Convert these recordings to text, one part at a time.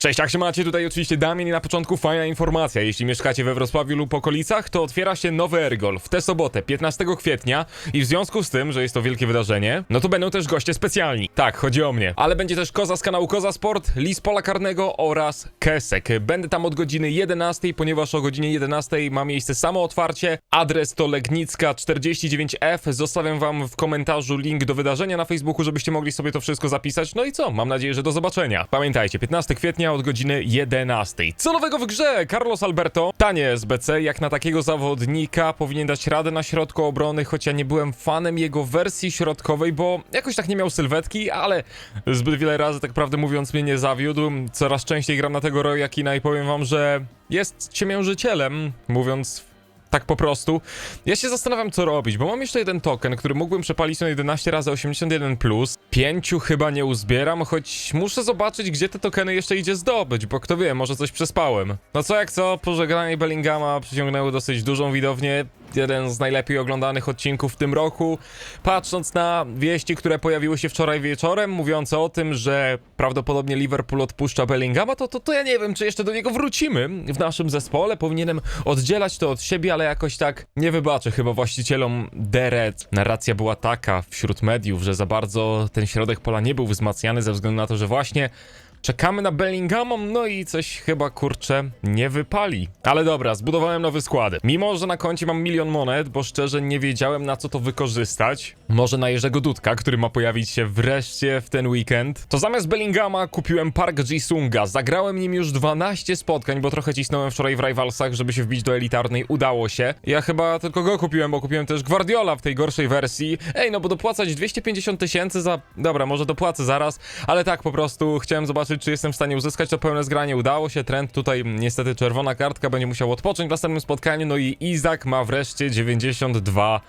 Cześć, jak się macie? Tutaj oczywiście Damian i na początku fajna informacja. Jeśli mieszkacie we Wrocławiu lub okolicach, to otwiera się nowy Ergol w tę sobotę, 15 kwietnia i w związku z tym, że jest to wielkie wydarzenie, no to będą też goście specjalni. Tak, chodzi o mnie. Ale będzie też Koza z kanału Koza Sport, Lis Pola Karnego oraz Kesek. Będę tam od godziny 11, ponieważ o godzinie 11 ma miejsce samo otwarcie. Adres to Legnicka 49F. Zostawiam wam w komentarzu link do wydarzenia na Facebooku, żebyście mogli sobie to wszystko zapisać. No i co? Mam nadzieję, że do zobaczenia. Pamiętajcie, 15 kwietnia od godziny 11. Co nowego w grze? Carlos Alberto. Tanie SBC, jak na takiego zawodnika powinien dać radę na środku obrony, choć ja nie byłem fanem jego wersji środkowej, bo jakoś tak nie miał sylwetki, ale zbyt wiele razy, tak prawdę mówiąc, mnie nie zawiódł. Coraz częściej gram na tego Roya Kina i powiem wam, że jest ciemiężycielem, mówiąc tak po prostu. Ja się zastanawiam, co robić, bo mam jeszcze jeden token, który mógłbym przepalić na 11 razy 81 plus. Pięciu chyba nie uzbieram, choć muszę zobaczyć, gdzie te tokeny jeszcze idzie zdobyć, bo kto wie, może coś przespałem. No co jak co, pożegnanie Bellingama przyciągnęło dosyć dużą widownię. Jeden z najlepiej oglądanych odcinków w tym roku. Patrząc na wieści, które pojawiły się wczoraj wieczorem, mówiące o tym, że prawdopodobnie Liverpool odpuszcza Bellingama, to, to, to ja nie wiem, czy jeszcze do niego wrócimy w naszym zespole. Powinienem oddzielać to od siebie, ale jakoś tak nie wybaczę chyba właścicielom Deret. Narracja była taka wśród mediów, że za bardzo ten środek pola nie był wzmacniany ze względu na to, że właśnie Czekamy na Bellingama, no i coś chyba kurczę nie wypali. Ale dobra, zbudowałem nowy skład. Mimo, że na koncie mam milion monet, bo szczerze nie wiedziałem na co to wykorzystać. Może na Jerzego Dudka, który ma pojawić się wreszcie w ten weekend. To zamiast Bellingama kupiłem Park Ji-sunga. Zagrałem nim już 12 spotkań, bo trochę cisnąłem wczoraj w Rivalsach, żeby się wbić do elitarnej. Udało się. Ja chyba tylko go kupiłem, bo kupiłem też Guardiola w tej gorszej wersji. Ej, no bo dopłacać 250 tysięcy za... Dobra, może dopłacę zaraz, ale tak po prostu chciałem zobaczyć, czy jestem w stanie uzyskać to pełne zgranie. Udało się, trend tutaj niestety czerwona kartka, będzie musiał odpocząć w następnym spotkaniu, no i Izak ma wreszcie 92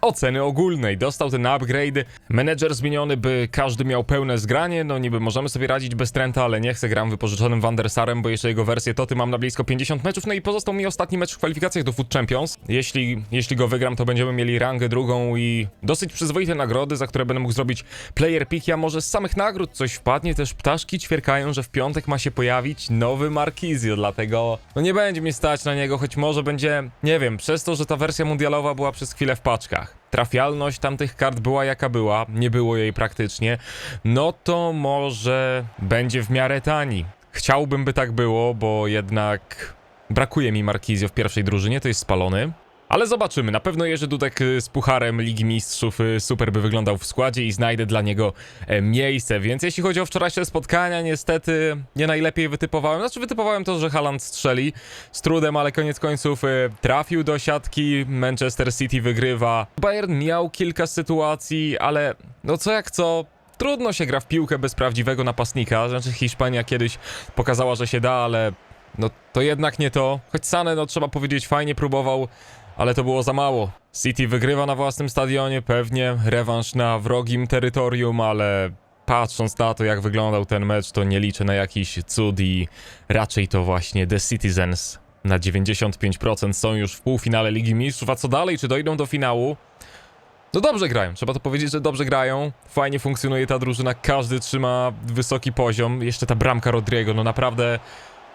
oceny ogólnej. Dostał ten upgrade. Menedżer zmieniony, by każdy miał pełne zgranie. No niby możemy sobie radzić bez Trenta, ale nie chcę. Gram wypożyczonym Wandersarem, bo jeszcze jego wersję Toty mam na blisko 50 meczów. No i pozostał mi ostatni mecz w kwalifikacjach do Food Champions. Jeśli, jeśli go wygram, to będziemy mieli rangę drugą i dosyć przyzwoite nagrody, za które będę mógł zrobić player pick. Ja może z samych nagród coś wpadnie. Też ptaszki ćwierkają, że w piątek ma się pojawić nowy Markizio, dlatego no nie będzie mi stać na niego, choć może będzie, nie wiem, przez to, że ta wersja mundialowa była przez chwilę w paczkach trafialność tamtych kart była jaka była, nie było jej praktycznie, no to może będzie w miarę tani. Chciałbym, by tak było, bo jednak brakuje mi Markizio w pierwszej drużynie, to jest spalony. Ale zobaczymy, na pewno Jerzy Dudek y, z pucharem Ligi Mistrzów y, super by wyglądał w składzie i znajdę dla niego e, miejsce, więc jeśli chodzi o wczorajsze spotkania, niestety nie najlepiej wytypowałem, znaczy wytypowałem to, że Haaland strzeli z trudem, ale koniec końców e, trafił do siatki, Manchester City wygrywa. Bayern miał kilka sytuacji, ale no co jak co, trudno się gra w piłkę bez prawdziwego napastnika, znaczy Hiszpania kiedyś pokazała, że się da, ale no to jednak nie to. Choć Sane, no trzeba powiedzieć, fajnie próbował, ale to było za mało. City wygrywa na własnym stadionie, pewnie rewanż na wrogim terytorium, ale patrząc na to, jak wyglądał ten mecz, to nie liczę na jakiś cud i raczej to właśnie The Citizens na 95% są już w półfinale Ligi Mistrzów, a co dalej, czy dojdą do finału? No dobrze grają, trzeba to powiedzieć, że dobrze grają. Fajnie funkcjonuje ta drużyna, każdy trzyma wysoki poziom. Jeszcze ta bramka Rodriego, no naprawdę...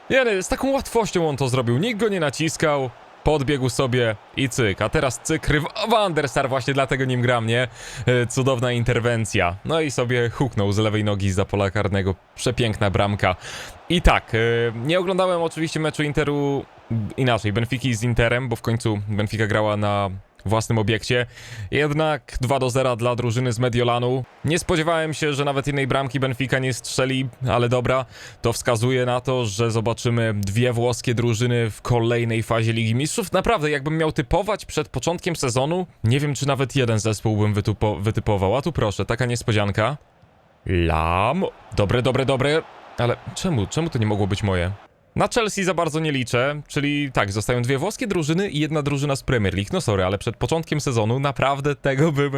Nie, z taką łatwością on to zrobił, nikt go nie naciskał. Podbiegł sobie i cyk, a teraz cyk. Wanderstar właśnie dlatego nim gram, nie? E, Cudowna interwencja. No i sobie huknął z lewej nogi za pola karnego. Przepiękna bramka. I tak, e, nie oglądałem oczywiście meczu Interu inaczej, Benfiki z Interem, bo w końcu Benfica grała na własnym obiekcie. Jednak 2 do 0 dla drużyny z Mediolanu. Nie spodziewałem się, że nawet jednej bramki Benfica nie strzeli, ale dobra, to wskazuje na to, że zobaczymy dwie włoskie drużyny w kolejnej fazie Ligi Mistrzów. Naprawdę, jakbym miał typować przed początkiem sezonu, nie wiem, czy nawet jeden zespół bym wytypo wytypował. A tu proszę, taka niespodzianka. Lam. Dobre, dobre, dobre. Ale czemu? Czemu to nie mogło być moje? Na Chelsea za bardzo nie liczę, czyli tak, zostają dwie włoskie drużyny i jedna drużyna z Premier League. No sorry, ale przed początkiem sezonu naprawdę tego bym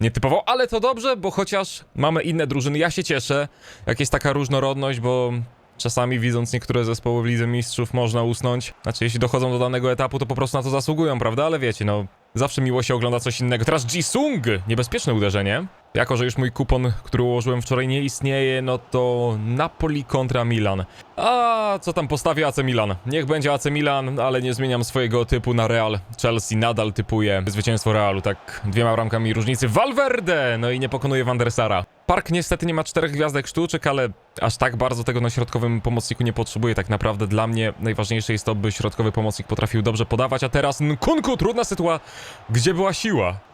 nie typował, ale to dobrze, bo chociaż mamy inne drużyny, ja się cieszę, jak jest taka różnorodność, bo czasami widząc niektóre zespoły w Lidze Mistrzów można usnąć. Znaczy, jeśli dochodzą do danego etapu, to po prostu na to zasługują, prawda? Ale wiecie, no, zawsze miło się ogląda coś innego. Teraz Jisung! Niebezpieczne uderzenie. Jako, że już mój kupon, który ułożyłem wczoraj nie istnieje, no to Napoli kontra Milan. A co tam postawię AC Milan? Niech będzie AC Milan, ale nie zmieniam swojego typu na Real. Chelsea nadal typuje zwycięstwo Realu, tak dwiema bramkami różnicy. Valverde! No i nie pokonuje Van der Sara. Park niestety nie ma czterech gwiazdek sztuczek, ale aż tak bardzo tego na środkowym pomocniku nie potrzebuje. Tak naprawdę dla mnie najważniejsze jest to, by środkowy pomocnik potrafił dobrze podawać, a teraz Nkunku, trudna sytuacja. Gdzie była siła?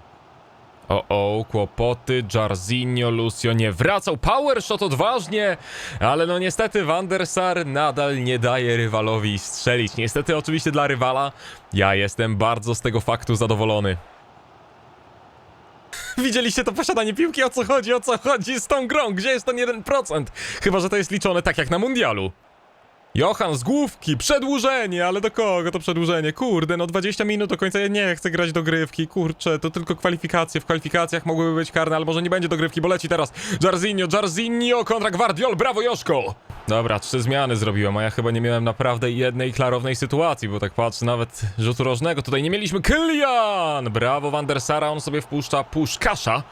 O, o, kłopoty, Jarzinho, Lucio nie wracał, power shot odważnie, ale no niestety Van der Sar nadal nie daje rywalowi strzelić. Niestety oczywiście dla rywala, ja jestem bardzo z tego faktu zadowolony. Widzieliście to posiadanie piłki? O co chodzi? O co chodzi z tą grą? Gdzie jest ten 1%? Chyba, że to jest liczone tak jak na mundialu. Johan z główki, przedłużenie, ale do kogo to przedłużenie? Kurde, no 20 minut do końca, ja nie chcę grać dogrywki, kurczę, to tylko kwalifikacje, w kwalifikacjach mogłyby być karne, ale może nie będzie dogrywki, bo leci teraz Jarzinho, Jarzinho kontra Guardiol, brawo Joszko! Dobra, trzy zmiany zrobiłem, a ja chyba nie miałem naprawdę jednej klarownej sytuacji, bo tak patrzę, nawet rzutu rożnego tutaj nie mieliśmy, Kylian! Brawo Van der Sara, on sobie wpuszcza Puszkasza,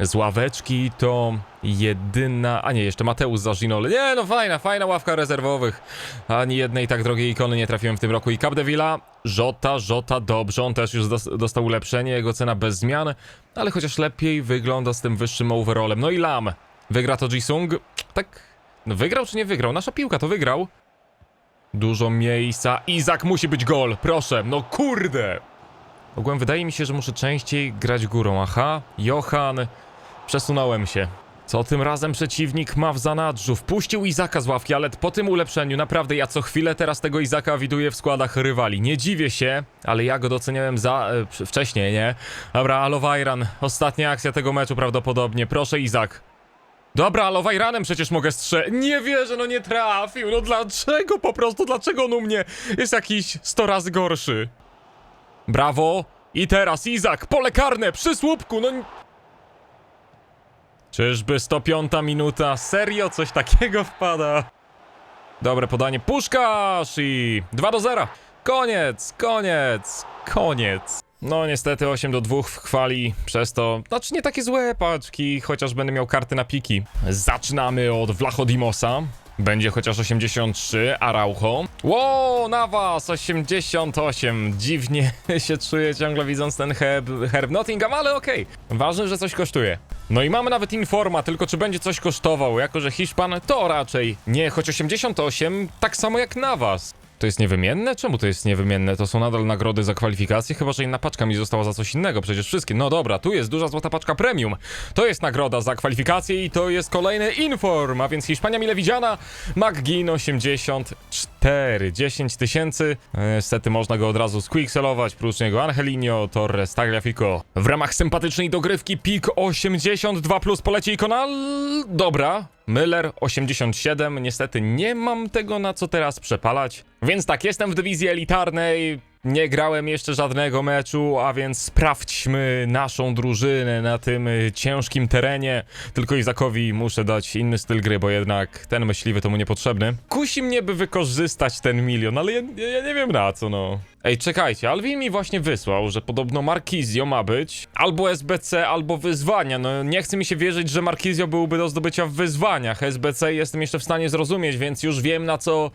z ławeczki to jedyna... A nie, jeszcze Mateusz Zażinol. Nie, no fajna, fajna ławka rezerwowych. Ani jednej tak drogiej ikony nie trafiłem w tym roku. I Capdevilla, Żota, Żota, dobrze. On też już dos- dostał ulepszenie, jego cena bez zmian. Ale chociaż lepiej wygląda z tym wyższym overallem. No i Lam. Wygra to Jisung. Tak... No wygrał czy nie wygrał? Nasza piłka to wygrał. Dużo miejsca. Izak musi być gol. Proszę, no kurde. Ogółem wydaje mi się, że muszę częściej grać górą. Aha, Johan... Przesunąłem się. Co tym razem przeciwnik ma w zanadrzu? Wpuścił Izaka z ławki, ale po tym ulepszeniu naprawdę ja co chwilę teraz tego Izaka widuję w składach rywali. Nie dziwię się, ale ja go doceniałem za... E, wcześniej, nie? Dobra, Alowajran. Ostatnia akcja tego meczu prawdopodobnie. Proszę Izak. Dobra, Alowajranem przecież mogę strze... Nie wierzę, no nie trafił. No dlaczego po prostu? Dlaczego on u mnie jest jakiś 100 razy gorszy? Brawo! I teraz Izak, pole karne, przy słupku, no... Czyżby 105 minuta? Serio coś takiego wpada? Dobre podanie, Puszkasz i 2 do 0. Koniec, koniec, koniec. No niestety 8 do 2 w chwali, przez to, znaczy nie takie złe paczki, chociaż będę miał karty na piki. Zaczynamy od Vlachodimosa. Będzie chociaż 83, Araujo. Wow, Navas 88. Dziwnie się czuję ciągle widząc ten herb, herb Nottingham, ale okej. Ważne, że coś kosztuje. No i mamy nawet informa, tylko czy będzie coś kosztował, jako że Hiszpan to raczej nie, choć 88 tak samo jak Navas. To jest niewymienne? Czemu to jest niewymienne? To są nadal nagrody za kwalifikacje, chyba że inna paczka mi została za coś innego, przecież wszystkie. No dobra, tu jest duża złota paczka premium. To jest nagroda za kwalifikacje i to jest kolejny inform, a więc Hiszpania mile widziana, McGinn 84, 10 tysięcy. E, Niestety można go od razu squickselować, prócz niego Angelino, Torres, Tagliafico. W ramach sympatycznej dogrywki PIK 82 plus poleci ikona. L- Dobra, Müller 87, niestety nie mam tego na co teraz przepalać. Więc tak, jestem w dywizji elitarnej, nie grałem jeszcze żadnego meczu, a więc sprawdźmy naszą drużynę na tym y, ciężkim terenie. Tylko Izakowi muszę dać inny styl gry, bo jednak ten myśliwy to mu niepotrzebny. Kusi mnie, by wykorzystać ten milion, ale ja, ja, ja nie wiem na co, no. Ej, czekajcie, Alvin mi właśnie wysłał, że podobno Markizio ma być albo SBC, albo wyzwania. No nie chce mi się wierzyć, że Markizio byłby do zdobycia w wyzwaniach. SBC jestem jeszcze w stanie zrozumieć, więc już wiem na co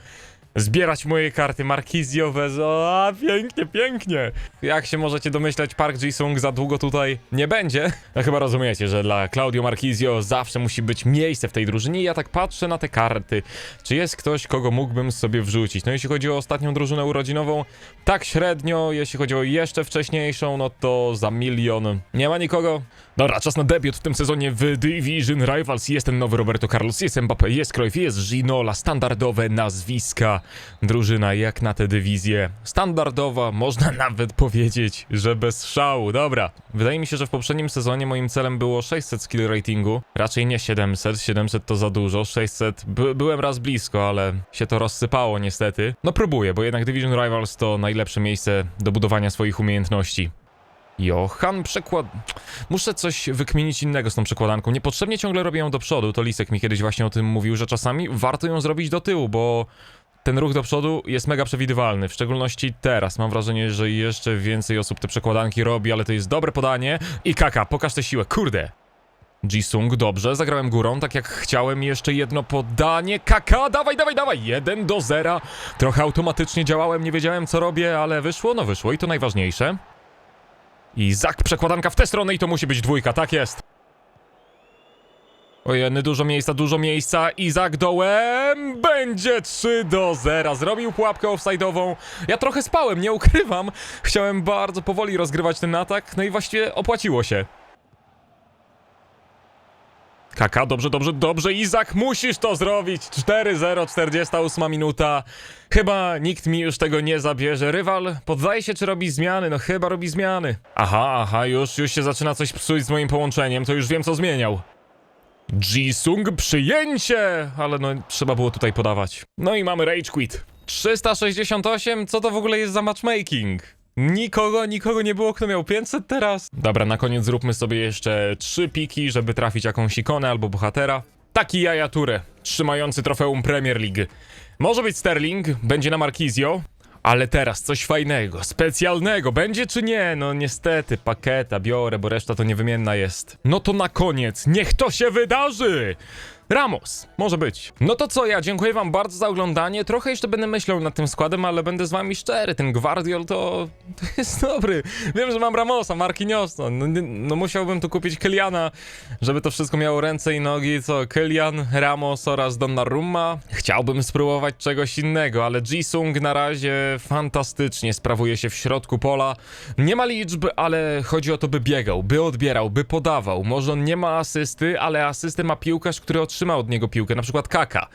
zbierać moje karty Markizio Wezo. A, pięknie, pięknie. Jak się możecie domyśleć, Park Ji-sung za długo tutaj nie będzie. No chyba rozumiecie, że dla Claudio Markizio zawsze musi być miejsce w tej drużynie. Ja tak patrzę na te karty. Czy jest ktoś, kogo mógłbym sobie wrzucić? No jeśli chodzi o ostatnią drużynę urodzinową, tak średnio. Jeśli chodzi o jeszcze wcześniejszą, no to za milion. Nie ma nikogo. Dobra, czas na debiut w tym sezonie w Division Rivals. Jest ten nowy Roberto Carlos, jest Mbappé, jest Cruyff, jest Ginola. Standardowe nazwiska. Drużyna jak na tę dywizję. Standardowa, można nawet powiedzieć, że bez szału. Dobra. Wydaje mi się, że w poprzednim sezonie moim celem było 600 skill ratingu. Raczej nie 700, 700 to za dużo. 600 by, byłem raz blisko, ale się to rozsypało niestety. No próbuję, bo jednak Division Rivals to najlepsze miejsce do budowania swoich umiejętności. Johan przekład... Muszę coś wykminić innego z tą przekładanką. Niepotrzebnie ciągle robię ją do przodu. To Lisek mi kiedyś właśnie o tym mówił, że czasami warto ją zrobić do tyłu, bo ten ruch do przodu jest mega przewidywalny. W szczególności teraz. Mam wrażenie, że jeszcze więcej osób te przekładanki robi, ale to jest dobre podanie. I kaka, pokaż tę siłę. Kurde. Jisung, dobrze, zagrałem górą, tak jak chciałem. Jeszcze jedno podanie. Kaka, dawaj, dawaj, dawaj! 1 do 0. Trochę automatycznie działałem, nie wiedziałem co robię, ale wyszło, no wyszło i to najważniejsze. Izak, przekładanka w tę stronę i to musi być dwójka, tak jest. Ojeny, dużo miejsca, dużo miejsca. Izak dołem. Będzie 3 do 0. Zrobił pułapkę offside'ową. Ja trochę spałem, nie ukrywam. Chciałem bardzo powoli rozgrywać ten atak, no i właściwie opłaciło się. Kaka, dobrze, dobrze, dobrze. Izak, musisz to zrobić. 4-0, 48 minuta. Chyba nikt mi już tego nie zabierze. Rywal poddaje się, czy robi zmiany? No chyba robi zmiany. Aha, aha, już, już się zaczyna coś psuć z moim połączeniem, to już wiem, co zmieniał. Jisung przyjęcie! Ale no, trzeba było tutaj podawać. No i mamy Rage Quit. 368? Co to w ogóle jest za matchmaking? Nikogo, nikogo nie było, kto miał 500 teraz? Dobra, na koniec zróbmy sobie jeszcze trzy piki, żeby trafić jakąś ikonę albo bohatera. Taki Jaja Toure, trzymający trofeum Premier League. Może być Sterling, będzie na Markizio, ale teraz coś fajnego, specjalnego, będzie czy nie? No niestety, paketa biorę, bo reszta to niewymienna jest. No to na koniec, niech to się wydarzy! Ramos, może być. No to co, ja dziękuję wam bardzo za oglądanie. Trochę jeszcze będę myślał nad tym składem, ale będę z wami szczery. Ten Guardiol to, to jest dobry. Wiem, że mam Ramosa, Marquinhos. No, no, musiałbym tu kupić Kyliana, żeby to wszystko miało ręce i nogi. Co, Kylian, Ramos oraz Donnarumma. Chciałbym spróbować czegoś innego, ale Jisung na razie fantastycznie sprawuje się w środku pola. Nie ma liczb, ale chodzi o to, by biegał, by odbierał, by podawał. Może on nie ma asysty, ale asystę ma piłkarz, który otrzyma od niego piłkę, na przykład Kaka.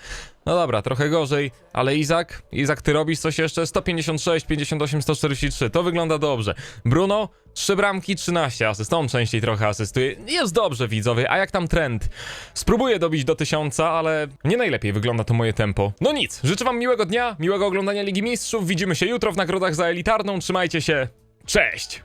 No dobra, trochę gorzej, ale Izak, Izak, ty robisz coś jeszcze? 156, 58, 143, to wygląda dobrze. Bruno, 3 bramki, 13 asyst, on częściej trochę asystuje. Jest dobrze, widzowie, a jak tam trend? Spróbuję dobić do 1000, ale nie najlepiej wygląda to moje tempo. No nic, życzę wam miłego dnia, miłego oglądania Ligi Mistrzów, widzimy się jutro w nagrodach za elitarną, trzymajcie się, cześć!